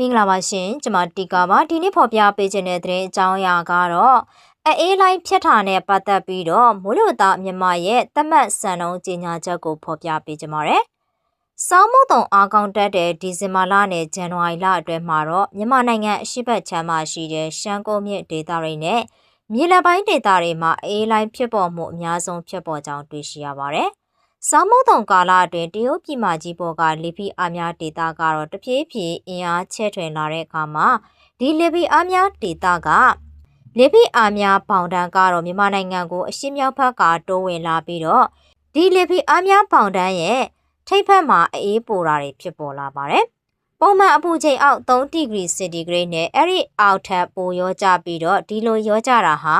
မင်္ဂလာပါရှင်ကျွန်မတီကာပါဒီနေ့ဖော်ပြပေးခြင်းတဲ့သတင်းအကြောင်းအရာကတော့အေးလိုင်းဖြတ်ထားနဲ့ပတ်သက်ပြီးတော့မိုးလေဝသမြန်မာရဲ့သတ်မှတ်စံနှုန်းကြေညာချက်ကိုဖော်ပြပေးကြပါရယ်။စောင်းမုံတုံအားကောင်းတက်တဲ့ဒီဇင်ဘာလနဲ့ဇန်နဝါရီလအတွင်းမှာတော့မြန်မာနိုင်ငံအရှိတ်ချမ်းမှာရှိတဲ့ရှမ်းကုန်းမြစ်ဒေသတွေနဲ့မြေလက်ပိုင်းဒေသတွေမှာအေးလိုင်းဖြစ်ပေါ်မှုအများဆုံးဖြစ်ပေါ်ကြောင်းတွေ့ရှိရပါတယ်။ စောင်းမုံတုံကာလအတွင်းတရုတ်ပြည်မကြီးပေါ်ကလီပီအားများဒေတာကတော့တပြေးပြေးအင်အားချဲ့ထွင်လာတဲ့အခါမှာဒီလီပီအားများဒေတာကလီပီအားများပေါင်တန်းကတော့မြန်မာနိုင်ငံကိုအရှင်းမြောက်ဘက်ကတိုးဝင်လာပြီးတော့ဒီလီပီအားများပေါင်တန်းရဲ့ထိပ်ဖက်မှာအေးပိုတာတွေဖြစ်ပေါ်လာပါတယ်။ပုံမှန်အပူချိန်အောက်3ဒီဂရီစင်တီဂရိတ်နဲ့အဲ့ဒီအောက်ထပ်ပိုရောကြပြီးတော့ဒီလိုရောကြတာဟာ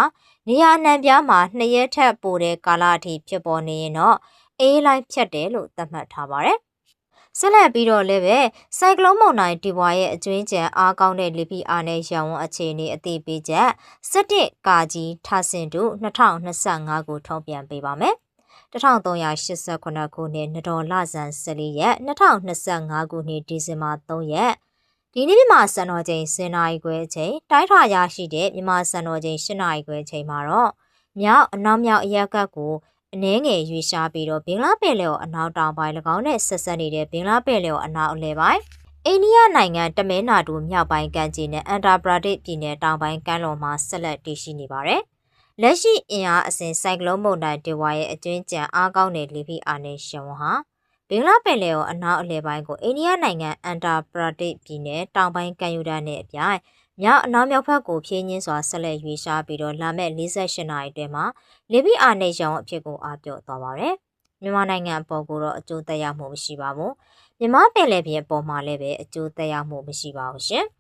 နေရာအနှံပြားမှာနှစ်ရက်ထက်ပိုတဲ့ကာလအထိဖြစ်ပေါ်နေရင်တော့ အေးလိုက်ဖြတ်တယ်လို့သတ်မှတ်ထားပါတယ်။ဆက်လက်ပြီးတော့လည်းပဲစိုက်ကလုန်းမုန်တိုင်းဒီဘွားရဲ့အကျွင်းကြံအားကောင်းတဲ့လီပီအားနဲ့ရောင်ဝန်းအခြေအနေအသေးပေးချက်17ကာကြီးထားစင်တို့2025ကိုထုတ်ပြန်ပေးပါမယ်။1389ခုနှစ်နဒေါ်လဆန်14ရက်2025ခုနှစ်ဒီဇင်ဘာ3ရက်ဒီနေ့မြန်မာစံတော်ချိန်10နာရီခွဲအချိန်တိုင်းထွာရရှိတဲ့မြန်မာစံတော်ချိန်10နာရီခွဲအချိန်မှာတော့မြောက်အနောက်မြောက်အရက်ကတ်ကို အနှဲငယ်ရွေရှားပြီးတော့ဘင်္ဂလားပင်လယ်ော်အနောက်တောင်ပိုင်း၎င်းနဲ့ဆက်ဆက်နေတဲ့ဘင်္ဂလားပင်လယ်ော်အနောက်အလယ်ပိုင်းအိန္ဒိယနိုင်ငံတမဲနာတူမြောက်ပိုင်းကမ်းခြေနဲ့အန်တာပရာဒစ်ပြည်နယ်တောင်ပိုင်းကမ်းလွန်မှာဆက်လက်တည်ရှိနေပါတယ်။လက်ရှိအင်အားအစဉ်စိုက်ကလုန်းမုန်တိုင်းဒေဝါရဲ့အကျွင်းကြံအားကောင်းတဲ့လီဖီအာနေရှုံဟာ ဘင်္ဂလားပင်လယ်ော်အနောက်အလယ်ပိုင်းကိုအိန္ဒိယနိုင်ငံအန်တာပရာဒစ်ပြည်နယ်တောင်ပိုင်းကမ်းရိုးတန်းနဲ့အပြိုင်မြောက်အနောက်မြောက်ဘက်ကိုဖြင်းညင်းစွာဆက်လက်ရွေးရှားပြီးတော့လာမဲ့48နာရီအတွင်းမှာလေပြည့်အာနေရောင်အဖြစ်ကိုအားပြော့သွားပါတယ်။မြန်မာနိုင်ငံအပေါ်ကိုတော့အကျိုးသက်ရောက်မှုမရှိပါဘူး။မြန်မာပင်လယ်ပြင်အပေါ်မှာလည်းပဲအကျိုးသက်ရောက်မှုမရှိပါဘူးရှင်။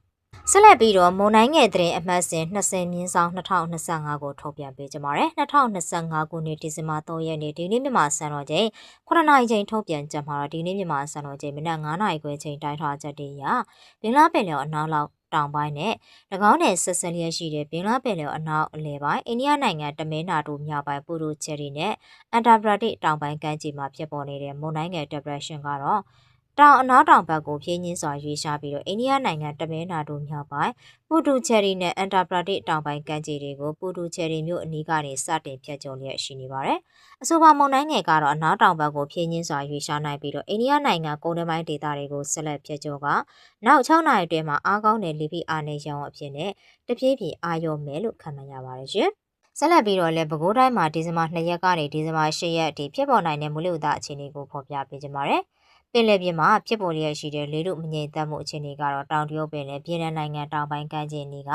ဆက်လက်ပြီးတော့မုံတိုင်းငယ်တဲ့အမှတ်စဉ်20မြင်းဆောင်2025ကိုထုတ်ပြန်ပေးကြပါရယ်2025ခုနှစ်ဒီဇင်ဘာ3ရက်နေ့ဒီနေ့မြန်မာစံတော်ချိန်9နာရီချိန်ထုတ်ပြန်ကြမှာတော့ဒီနေ့မြန်မာစံတော်ချိန်မနက်9နာရီခွဲချိန်တိုင်းထွာချက်တည်းရဘင်္ဂလားပင်လယ်အနောက်လောက်တောင်ပိုင်းနဲ့၎င်းနယ်ဆက်ဆက်လျက်ရှိတဲ့ဘင်္ဂလားပင်လယ်အနောက်အလယ်ပိုင်းအိန္ဒိယနိုင်ငံတမင်းနာတို့မြောက်ပိုင်းပူရူချယ်ရီနဲ့အန်တာပရာတိတောင်ပိုင်းကမ်းခြေမှာဖြစ်ပေါ်နေတဲ့မုန်တိုင်းငယ် depression ကတော့ တောင်အနောက်တောင်ဘက်ကိုဖြင်းညင်းစွာရွေးရှားပြီးတော့အိန္ဒိယနိုင်ငံတမင်းနာတို့မြောက်ပိုင်းပူတူချယ်ရီနဲ့အန်တာပရာတိတောင်ပိုင်းကမ်းခြေတွေကိုပူတူချယ်ရီမြို့အနီးကနေစတင်ဖြတ်ကျော်လျက်ရှိနေပါတယ်။အဆိုပါမုန်တိုင်းငယ်ကတော့အနောက်တောင်ဘက်ကိုဖြင်းညင်းစွာရွေးရှားနိုင်ပြီးတော့အိန္ဒိယနိုင်ငံကုန်းတွင်းပိုင်းဒေသတွေကိုဆက်လက်ဖြတ်ကျော်ကနောက်6နာရီအတွင်းမှာအားကောင်းတဲ့လီပီအာနေရောင်အဖြစ်နဲ့တပြေးပြေးအာရုံမယ်လို့ခန့်မှန်းရပါတယ်ရှင်။ဆက်လက်ပြီးတော့လည်းပဲခူးတိုင်းမှာဒီဇင်ဘာ2ရက်ကနေဒီဇင်ဘာ10ရက်အထိဖြစ်ပေါ်နိုင်တဲ့မူလဥဒအခြေအနေကိုဖော်ပြပေးကြပါမယ်။ ပင်လယ်ပြင်မှာဖြစ်ပေါ်လျက်ရှိတဲ့လေထုမငြိမ်သက်မှုအခြေအနေကတော့တောင်တရုတ်ပင်လယ်ပြည်နယ်နိုင်ငံတောင်ပိုင်းကမ်းခြေနေက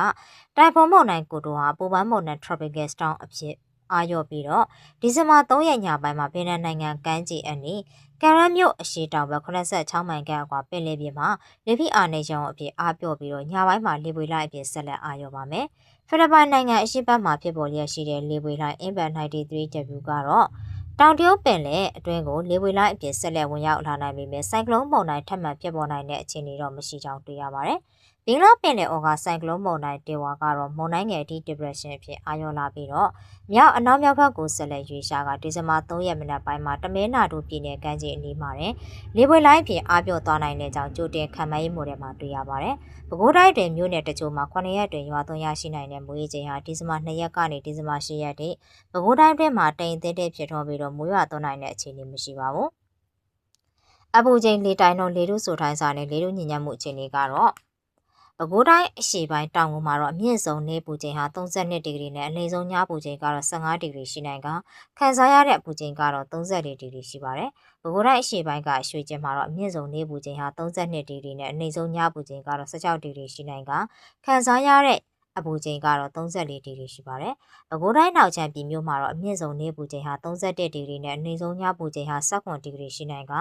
တိုင်ဖွန်မုန်တိုင်းကိုတိုဟာပူပန်းမုန်တိုင်း tropical storm အဖြစ်အာရော့ပြီးတော့ဒီဇင်ဘာ3ရက်ညပိုင်းမှာပြည်နယ်နိုင်ငံကမ်းခြေအနီးကရန်မြို့အရှိတောင်ဘက်86မိုင်ခန့်အကွာပင်လယ်ပြင်မှာလေဖိအာနေရောင်အဖြစ်အားပြော့ပြီးတော့ညပိုင်းမှာလေပွေလိုက်အဖြစ်ဆက်လက်အာရော့ပါမယ်။ဖိလစ်ပိုင်နိုင်ငံအရှိတ်မှာဖြစ်ပေါ်လျက်ရှိတဲ့လေပွေလိုက် Impact 93W ကတော့ တောင်တရုတ်ပင်လယ်အတွင်းကိုလေဝေလိုက်အပြင်ဆက်လက်ဝင်ရောက်လာနိုင်ပေမဲ့စိုက်ကလုန်းမုန်တိုင်းထပ်မံဖြစ်ပေါ်နိုင်တဲ့အခြေအနေတော့မရှိကြောင်းတွေ့ရပါတယ်။ ဘင်္ဂလားပင်လယ်အော်ကစိုက်ကလုန်းမုန်တိုင်းတေဝါကတော့မုန်တိုင်းငယ်အထိ depression အဖြစ်အာရုံလာပြီးတော့မြောက်အနောက်မြောက်ဘက်ကိုဆက်လက်ရွေ့ရှားကဒီဇင်ဘာ3ရက်မိနစ်ပိုင်းမှာတမဲနာတို့ပြည်နယ်ကမ်းခြေအနီးမှာလေပွေလိုက်အပြင်အားပြော့သွားနိုင်တဲ့ကြောင်းကြိုတင်ခံမှန်းရေးမိုတယ်မှာတွေ့ရပါတယ်။ပဲခူးတိုင်းတွင်မြို့နယ်တချို့မှာ9ရက်တွင်ရွာသွန်းရရှိနိုင်တဲ့မွေးချိန်ဟာဒီဇင်ဘာ2ရက်ကနေဒီဇင်ဘာ10ရက်ထိပဲခူးတိုင်းတွင်မှာတိမ်သေးတဲ့ဖြစ်ထွန်းပြီးတော့မွေးရွာသွန်းနိုင်တဲ့အခြေအနေမရှိပါဘူး။အပူချိန်လေတိုင်နှုန်းလေထုဆိုထိုင်းစာနဲ့လေထုညဉ့်ညမ်းမှုအခြေအနေကတော့ ပဲခူးတိုင်းအရှေ့ပိုင်းတောင်ကုန်မှာတော့အမြင့်ဆုံးနေပူချိန်ဟာ32ဒီဂရီနဲ့အနိမ့်ဆုံးညပူချိန်ကတော့15ဒီဂရီရှိနိုင်ကခံစားရတဲ့အပူချိန်ကတော့34ဒီဂရီရှိပါတယ်။ပဲခူးတိုင်းအရှေ့ပိုင်းကရွှေကျင်မှာတော့အမြင့်ဆုံးနေပူချိန်ဟာ32ဒီဂရီနဲ့အနိမ့်ဆုံးညပူချိန်ကတော့16ဒီဂရီရှိနိုင်ကခံစားရတဲ့ အပူချိန်ကတော့34ဒီဂရီရှိပါတယ်။ပဲခူးတိုင်းနောက်ချမ်းပြည်မြို့မှာတော့အမြင့်ဆုံးနေပူချိန်ဟာ31ဒီဂရီနဲ့အနိမ့်ဆုံးညပူချိန်ဟာ19ဒီဂရီရှိနိုင်က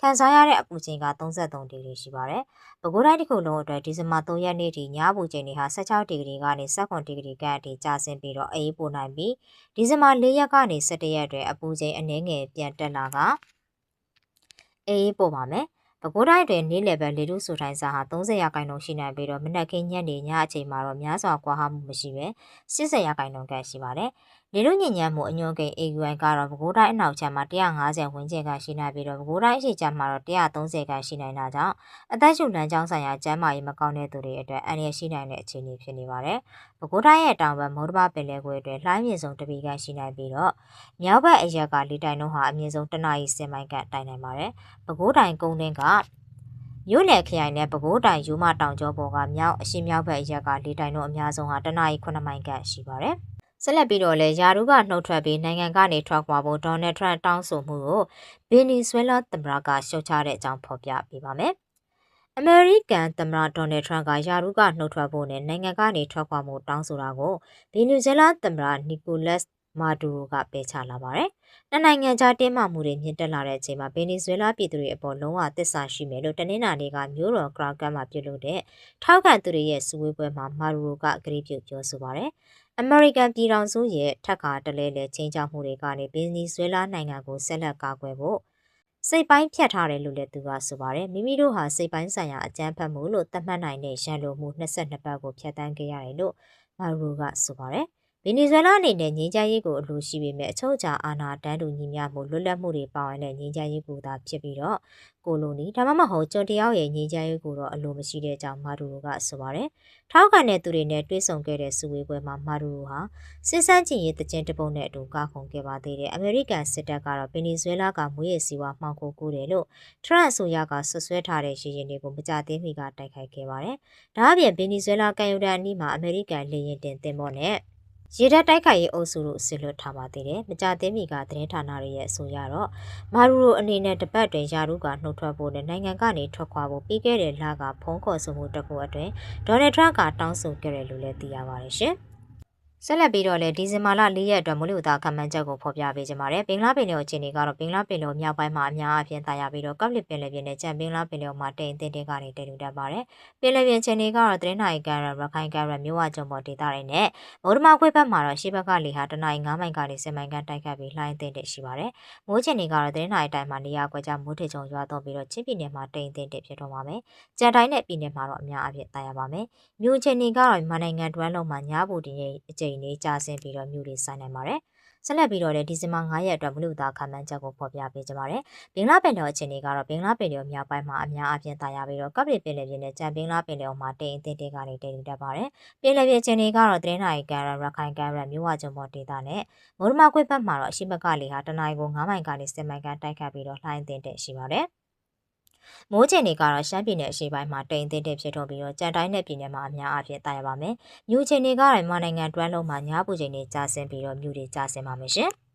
ခံစားရတဲ့အပူချိန်က33ဒီဂရီရှိပါတယ်။ပဲခူးတိုင်းတစ်ခုလုံးအတွက်ဒီဇင်ဘာ3ရက်နေ့ထိညပူချိန်တွေဟာ16ဒီဂရီကနေ19ဒီဂရီခန့်အထိကျဆင်းပြီးတော့အေးပိုနိုင်ပြီးဒီဇင်ဘာ4ရက်ကနေ17ရက်အတွင်းအပူချိန်အနည်းငယ်ပြန်တက်လာကအေးပို့ပါမယ်။ ပဲခူးတိုင်းတွင်နေ့လယ်ဘက်လေထုဆိုတိုင်းစာဟာ30ရာခိုင်နှုန်းရှိနိုင်ပြီးတော့မနက်ခင်းညနေညအချိန်မှာတော့များစွာကွာဟမှုမရှိပဲ80ရာခိုင်နှုန်းခန့်ရှိပါတယ် လေလူညဉ့်ညမ်းမှုအညွန့်ကိန်း AQI ကတော့ပဲခူးတိုင်းအနောက်ချမ်းမှာ150ဝန်းကျင်ကရှိနိုင်ပြီးတော့ပဲခူးတိုင်းအရှိချမ်းမှာတော့130ကရှိနိုင်တာကြောင့်အသက်ရှူလမ်းကြောင်းဆိုင်ရာကျန်းမာရေးမကောင်းတဲ့သူတွေအတွက်အန္တရာယ်ရှိနိုင်တဲ့အခြေအနေဖြစ်နေပါတယ်။ပဲခူးတိုင်းရဲ့တောင်ဘက်မုဒ္ဒဘာပင်လယ်ကွေ့အတွင်းလှိုင်းမြင့်ဆုံးတပီကရှိနိုင်ပြီးတော့မြောက်ဘက်အရက်ကလေတိုင်နှုန်းဟာအမြင့်ဆုံးတနအီ10မိုင်ကတိုင်နိုင်ပါတယ်။ပဲခူးတိုင်းကုန်းတင်းကမြို့နယ်ခရိုင်နဲ့ပဲခူးတိုင်းယူမတောင်ကျောပေါ်ကမြောက်အရှိမြောက်ဘက်အရက်ကလေတိုင်နှုန်းအများဆုံးဟာတနအီ9မိုင်ကရှိပါတယ်။ ဆက်လက်ပြီးတော့လဲယာရုကနှုတ်ထွက်ပြီးနိုင်ငံကနေထွက်ခွာဖို့ဒေါ်နယ်ထရန့်တောင်းဆိုမှုကိုဗင်နီဇွဲလားသမ္မတကရှုတ်ချတဲ့အကြောင်းဖော်ပြပေးပါမယ်။အမေရိကန်သမ္မတဒေါ်နယ်ထရန့်ကယာရုကနှုတ်ထွက်ဖို့နဲ့နိုင်ငံကနေထွက်ခွာမှုတောင်းဆိုတာကိုဗင်နီဇွဲလားသမ္မတနီကိုလတ်မာဒူရိုကပယ်ချလာပါတယ်။နှစ်နိုင်ငံကြားတင်းမာမှုတွေမြင့်တက်လာတဲ့အချိန်မှာဗင်နီဇွဲလားပြည်သူတွေအပေါ်လုံးဝသစ္စာရှိမယ်လို့တနင်္လာနေ့ကမျိုးတော်ကရာကတ်မှာပြုလုပ်တဲ့ထောက်ခံသူတွေရဲ့စုဝေးပွဲမှာမာဒူရိုကကြေပြုပြောဆိုပါတယ်။ အမေရိကန်ပြည်ထောင်စုရဲ့ထက်ခါတလဲလဲချင်းချောက်မှုတွေကနေဗင်နီဇွဲလားနိုင်ငံကိုဆက်လက်ကာကွယ်ဖို့စိတ်ပိုင်းဖြတ်ထားတယ်လို့လည်းသူကဆိုပါတယ်မိမိတို့ဟာစိတ်ပိုင်းဆိုင်ရာအကြမ်းဖက်မှုလို့သတ်မှတ်နိုင်တဲ့ရန်လိုမှု22ပတ်ကိုဖျက်ဆီးခဲ့ရတယ်လို့မာရူကဆိုပါတယ် ဗင်နီဇွဲလားအနေနဲ့ငြိမ်းချမ်းရေးကိုအလိုရှိပေမဲ့အချုပ်အခြာအာဏာတန်းတူညီမျှမှုလွတ်လပ်မှုတွေပါဝင်တဲ့ငြိမ်းချမ်းရေးကိုသာဖြစ်ပြီးတော့ကိုလိုနီဒါမှမဟုတ်ကျွန်တယောက်ရဲ့ငြိမ်းချမ်းရေးကိုတော့အလိုမရှိတဲ့အကြောင်းမာဒူရိုကဆိုပါတယ်။ထောက်ခံတဲ့သူတွေနဲ့တွေ့ဆုံခဲ့တဲ့စုဝေးပွဲမှာမာဒူရိုဟာစစ်စမ်းကျင်ရေးတကြင်တပုံနဲ့အတူကခုန်ခဲ့ပါသေးတယ်။အမေရိကန်စစ်တပ်ကတော့ဗင်နီဇွဲလားကမွေးရစီဝါမှောင်ခိုကူးတယ်လို့ထရန့်အစိုးရကဆွဆွဲထားတဲ့ရည်ရင်တွေကိုမကြသေးမီကတိုက်ခိုက်ခဲ့ပါတယ်။ဒါအပြင်ဗင်နီဇွဲလားကန်ယူဒန်အနီးမှာအမေရိကန်လေယာဉ်တင်သင်္ဘောနဲ့ ရေတပ်တိုက်ခိုက်ရေးအုပ်စုတို့ဆင်လွတ်ထားပါသေးတယ်။မကြသေးမီကသတင်းဌာနတွေရဲ့အဆိုအရတော့မာရူရိုအနေနဲ့တပတ်တွင်ယာရုကနှုတ်ထွက်ဖို့နဲ့နိုင်ငံကနေထွက်ခွာဖို့ပြီးခဲ့တဲ့လကဖုံးခေါ်ဆိုမှုတစ်ခုအတွင်းဒေါ်နယ်ထရန့်ကတောင်းဆိုခဲ့တယ်လို့လည်းသိရပါတယ်ရှင်။ ဆက်လက်ပြီးတော့လည်းဒီဇင်ဘာလ၄ရက်အတွက်မိုးလေဝသခန့်မှန်းချက်ကိုဖော်ပြပေးကြပါမယ်။ဘင်္ဂလားပင်လယ်အခြေအနေကတော့ဘင်္ဂလားပင်လယ်မြောက်ပိုင်းမှာအများအပြားသာယာပြီးတော့ကပ်လစ်ပင်လယ်ပြင်နဲ့ကြံဘင်္ဂလားပင်လယ်မှာတိမ်တင်းတင်းကနေတည်လူတတ်ပါတယ်။ပင်လယ်ပြင်အခြေအနေကတော့သတင်းနိုင်ကန်ရရခိုင်ကန်ရမြို့ဝကျုံပေါ်ဒေသတွေနဲ့မုဒ္ဓမာခွေဘက်မှာတော့ရှေ့ဘက်ကလေဟာတနင်္ဂနွေ9မိုင်ကနေ10မိုင်ခန့်တိုက်ခတ်ပြီးလှိုင်းတင်းတင်းရှိပါတယ်။မိုးအခြေအနေကတော့သတင်းနိုင်တိုင်းမှာနေရာကွက်ကြားမိုးထစ်ချုံရွာတော့ပြီးတော့ချင်းပြည်နယ်မှာတိမ်တင်းတင်းဖြစ်တော့ပါမယ်။ကြံတိုင်းနဲ့ပြည်နယ်မှာတော့အများအပြားသာယာပါမယ်။မြို့အခြေအနေကတော့မြန်မာနိုင်ငံတွင်းလုံးမှာညဘူတင်ရဲ့အကြိမ်လေးကြာဆင်းပြီးတော့မြို့တွေဆိုင်နိုင်ပါတယ်။ဆက်လက်ပြီးတော့လည်းဒီဇင်ဘာ9ရက်အတွက်မလူသားခံမှန်းချက်ကိုဖော်ပြပေးကြပါမယ်။ဘင်္ဂလားပင်လယ်အခြေအနေကတော့ဘင်္ဂလားပင်လယ်မြောက်ပိုင်းမှာအများအပြားတာယာပြီးတော့ကပ်ပလီပင်လယ်ပြင်နဲ့ကြံဘင်္ဂလားပင်လယ်မှာတိမ်အထင်းတင်းကနေတည်ယူတတ်ပါတယ်။ပင်လယ်ပြင်အခြေအနေကတော့သတင်းနိုင်ကန်ရရခိုင်ကန်ရမြို့ဝကျုံပေါ်ဒေသနဲ့မော်ဒမာခွေဘက်မှာတော့အရှိမကလေဟာတနင်္ဂနွေ9မိုင်ကနေ10မိုင်ကန်တိုက်ခတ်ပြီးတော့လှိုင်းတင်တက်ရှိပါတယ်။ မိုးချိန်တွေကတော့ရှမ်းပြည်နယ်အရှေ့ပိုင်းမှာတိမ်တင်းတင်းဖြစ်ထွန်းပြီးတော့ကြံတိုင်းနယ်ပြည်နယ်မှာအများအပြားတာရပါမယ်။မြူချိန်တွေကတော့မြန်မာနိုင်ငံတွမ်းလုံးမှာညပူချိန်တွေကျဆင်းပြီးတော့မြူတွေကျဆင်းပါမယ်ရှင်။